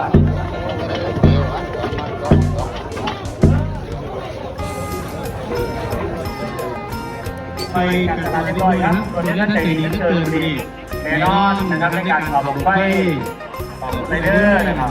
ไปกันตามก้อยครับตอนนี้นักเตะนี้เกินดีแน่นอนนะครับในการขับองไปของไซเดอร์นะครับ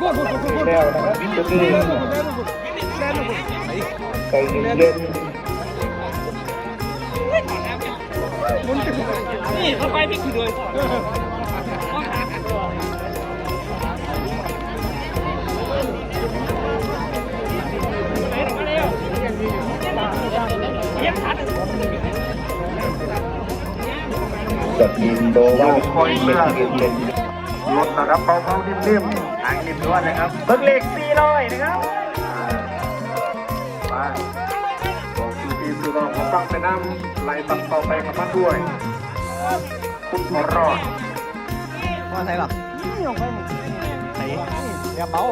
แล้วนะครับจุดนี้ใจเย็นนี่เขาไปพี่คือด้วยจัดดินโดว่าคอยเย็นเย็นรถนะครับเบาๆนิ่มๆางนิ่มด้วยนะครับเบิ้งเหล็กสี่ร้อยนะครับไปบอกสุพีสุรองผมฟังไปน้ำไหลตัดต่อไปกับมันด้วย คุณพอรอดว่าไงหรอใส่อย่าเบา